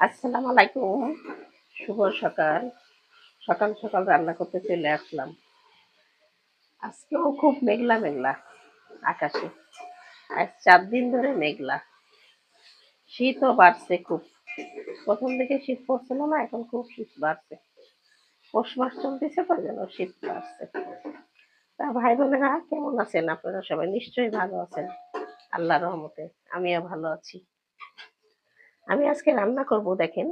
আসসালামু আলাইকুম। শুভ সকাল। সকাল সকাল রান্না করতে চলে আসলাম। আজকেও খুব মেঘলা মেঘলা আকাশে। আজ চার দিন ধরে মেঘলা। শীতও বাড়ছে খুব। প্রথম দিকে শীত পড়ছিল না, এখন খুব শীত বাড়ছে। পৌষ মাস চলতেছে তো, যেন শীত বাড়ছে। তা ভাই বোনেরা কেমন আছেন? আপনারা সবাই নিশ্চয়ই ভালো আছেন। আল্লাহ রহমতে আমিও ভালো আছি। আমি আজকে রান্না করব দেখেন,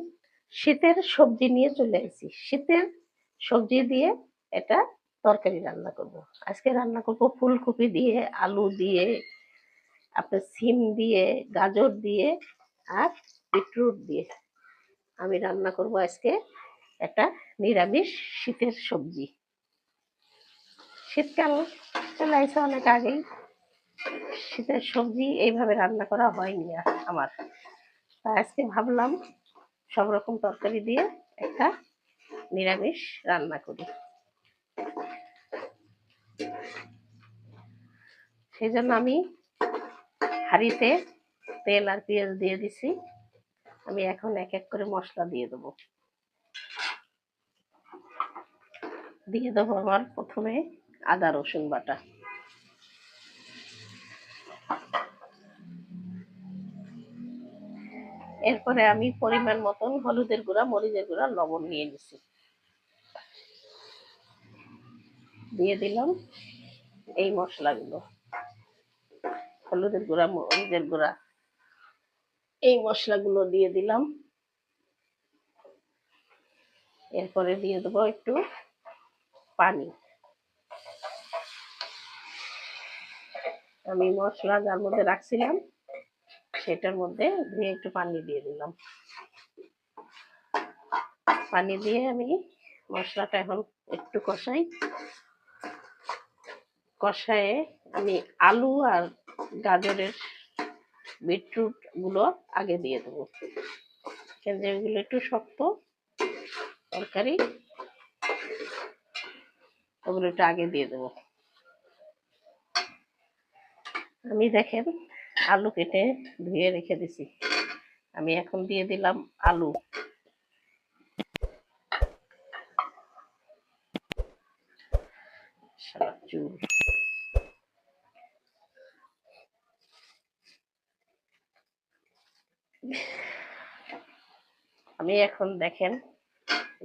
শীতের সবজি নিয়ে চলে এসেছি শীতের সবজি দিয়ে এটা তরকারি রান্না করব। আজকে রান্না করব ফুলকপি দিয়ে, আলু দিয়ে, আপনার সিম দিয়ে, গাজর দিয়ে আর বিটরুট দিয়ে। আমি রান্না করব আজকে একটা নিরামিষ শীতের সবজি। শীতকাল চলে আসছে অনেক আগেই। শীতের সবজি এইভাবে রান্না করা হয়নি আমার। তা আজকে ভাবলাম সব রকম তরকারি দিয়ে একটা নিরামিষ রান্না করি। সেই জন্য আমি হাঁড়িতে তেল আর পেঁয়াজ দিয়ে দিছি। আমি এখন এক এক করে মশলা দিয়ে দেবো। দিয়ে দেবো আমার প্রথমে আদা রসুন বাটা। এরপরে আমি পরিমাণ মতন হলুদের গুঁড়া, মরিচের গুঁড়া, লবণ নিয়ে নিছি। দিয়ে দিলাম এই মশলাগুলো। হলুদের গুঁড়া, মরিচের গুঁড়া, এই মশলাগুলো দিয়ে দিলাম। এরপরে দিয়ে দেবো একটু পানি। আমি মশলা যার মধ্যে রাখছিলাম সেটার মধ্যে ধুয়ে একটু পানি দিয়ে দিলাম। পানি দিয়ে আমি মশলাটা এখন একটু কষাই। কষায়ে আমি আলু আর গাজরের বিটরুটগুলো আগে দিয়ে দেবো। কেন যেগুলো একটু শক্ত তরকারি, ওগুলো একটু আগে দিয়ে দেবো। আমি দেখেন আলু কেটে ধুয়ে রেখে দিছি। আমি এখন দিয়ে দিলাম আলু। আমি এখন দেখেন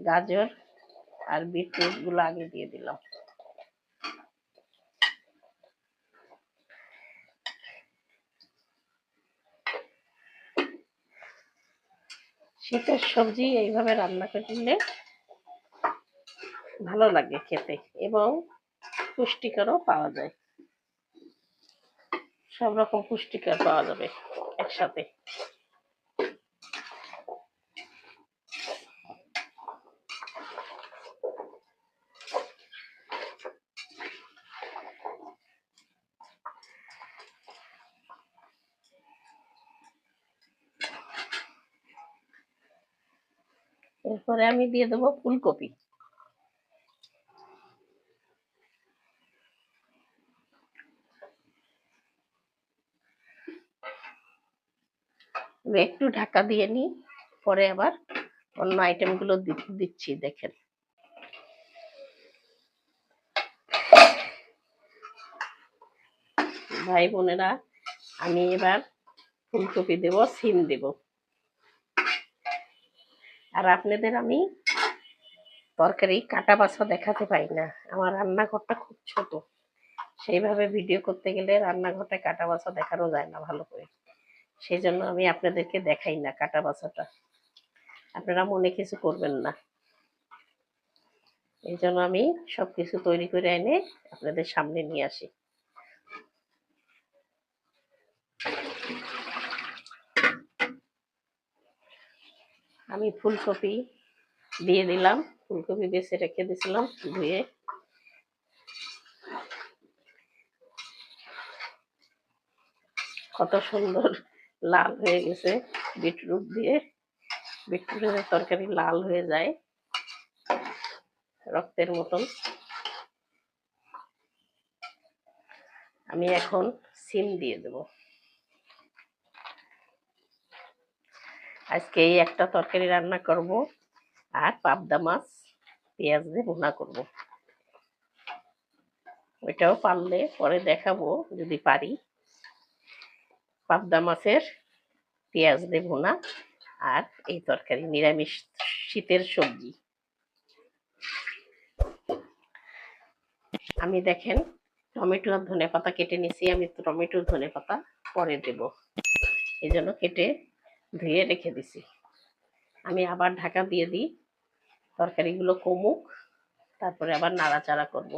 গাজর আর বিটরুটগুলো আগে দিয়ে দিলাম। শীতের সবজি এইভাবে রান্না করলে ভালো লাগে খেতে এবং পুষ্টিকরও পাওয়া যায়। সব রকম পুষ্টিকর পাওয়া যাবে একসাথে। এরপরে আমি দিয়ে দেবো ফুলকপি। একটু ঢাকা দিয়ে নিই, পরে আবার অন্য আইটেমগুলো দি- দিচ্ছি, দেখেন। ভাই বোনেরা, আমি এবার ফুলকপি দেব, সিম দেব। আর আপনাদের আমি তরকারি কাটা বাছা দেখাতে পাই না। আমার রান্নাঘরটা খুব ছোট। সেইভাবে ভিডিও করতে গেলে রান্নাঘরটা কাটা বাছা দেখানো যায় না ভালো করে। সেই জন্য আমি আপনাদেরকে দেখাই না কাটা বাছাটা। আপনারা মনে কিছু করবেন না। এই জন্য আমি সব কিছু তৈরি করে এনে আপনাদের সামনে নিয়ে আসি। আমি ফুলকপি দিয়ে দিলাম। ফুলকপি বেছে রেখে দিয়েছিলাম ধুয়ে। কত সুন্দর লাল হয়ে গেছে বিটরুট দিয়ে। বিটরুটের তরকারি লাল হয়ে যায় রক্তের মতন। আমি এখন সিম দিয়ে দেব। আজকে এই একটা তরকারি রান্না করব আর পাবদা মাছ, পেঁয়াজ দিয়ে ভুনা করব। ওইটাও পারলে পরে দেখাবো যদি পারি। পাবদা মাছের, পেঁয়াজ দিয়ে ভুনা আর এই তরকারি, নিরামিষ শীতের সবজি। আমি দেখেন টমেটো আর ধনে পাতা কেটে নিছি, আমি টমেটো ধনে পাতা পরে দেব। এই জন্য কেটে ধুয়ে রেখে দিছি। আমি আবার ঢাকা দিয়ে দিই। তরকারিগুলো কমুক, তারপরে আবার নাড়াচাড়া করব।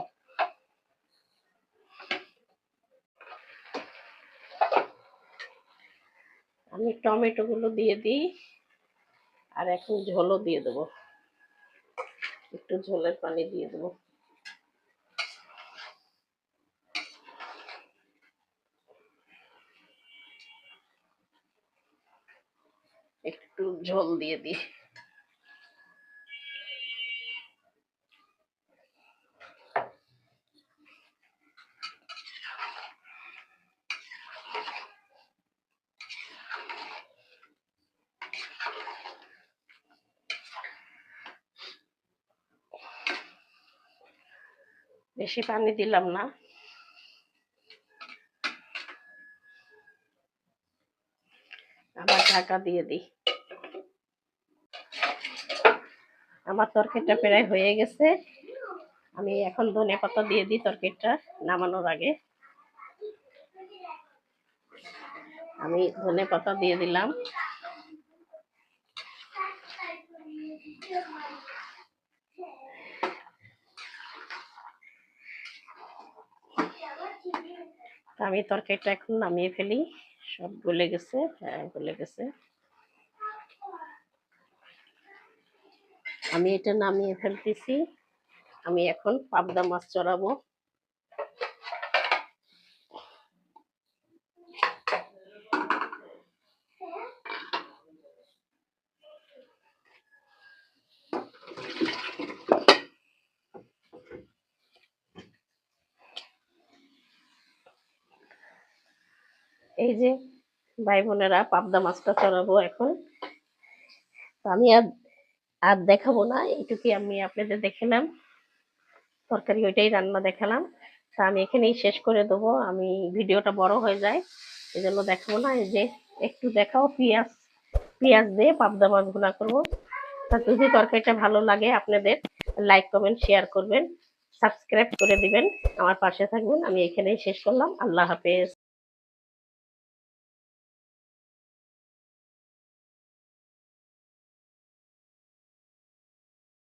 আমি টমেটো গুলো দিয়ে দিই, আর এখন ঝোলও দিয়ে দেবো। একটু ঝোলের পানি দিয়ে দেবো। একটু ঝোল দিয়ে দিই। বেশি পানি দিলাম না আবার ঢাকা দিয়ে দিই। আমার তরকারিটা প্রায় হয়ে গেছে। আমি এখন ধনে পাতা দিয়ে দিই তরকারিটা নামানোর আগে। আমি ধনে পাতা দিয়ে দিলাম। আমি তরকারিটা এখন নামিয়ে ফেলি। সব গলে গেছে হ্যাঁ গলে গেছে। আমি এটা নামিয়ে ফেলতেছি। আমি এখন পাবদা মাছ চড়াবো। এই যে ভাই বোনেরা পাবদা মাছটা চড়াবো এখন। আমি আর আর দেখাবো না, এইটুকুই আমি আপনাদের দেখালাম। তরকারি ওইটাই রান্না দেখালাম। তা আমি এখানেই শেষ করে দেবো। আমি ভিডিওটা বড় হয়ে যায় এই জন্য দেখাবো না। এই যে একটু দেখাও, পেঁয়াজ পেঁয়াজ দিয়ে পাবদা মাছ ভুনা করব। তা যদি তরকারিটা ভালো লাগে আপনাদের, লাইক, কমেন্ট, শেয়ার করবেন, সাবস্ক্রাইব করে দিবেন। আমার পাশে থাকবেন। আমি এখানেই শেষ করলাম। আল্লাহ হাফেজ।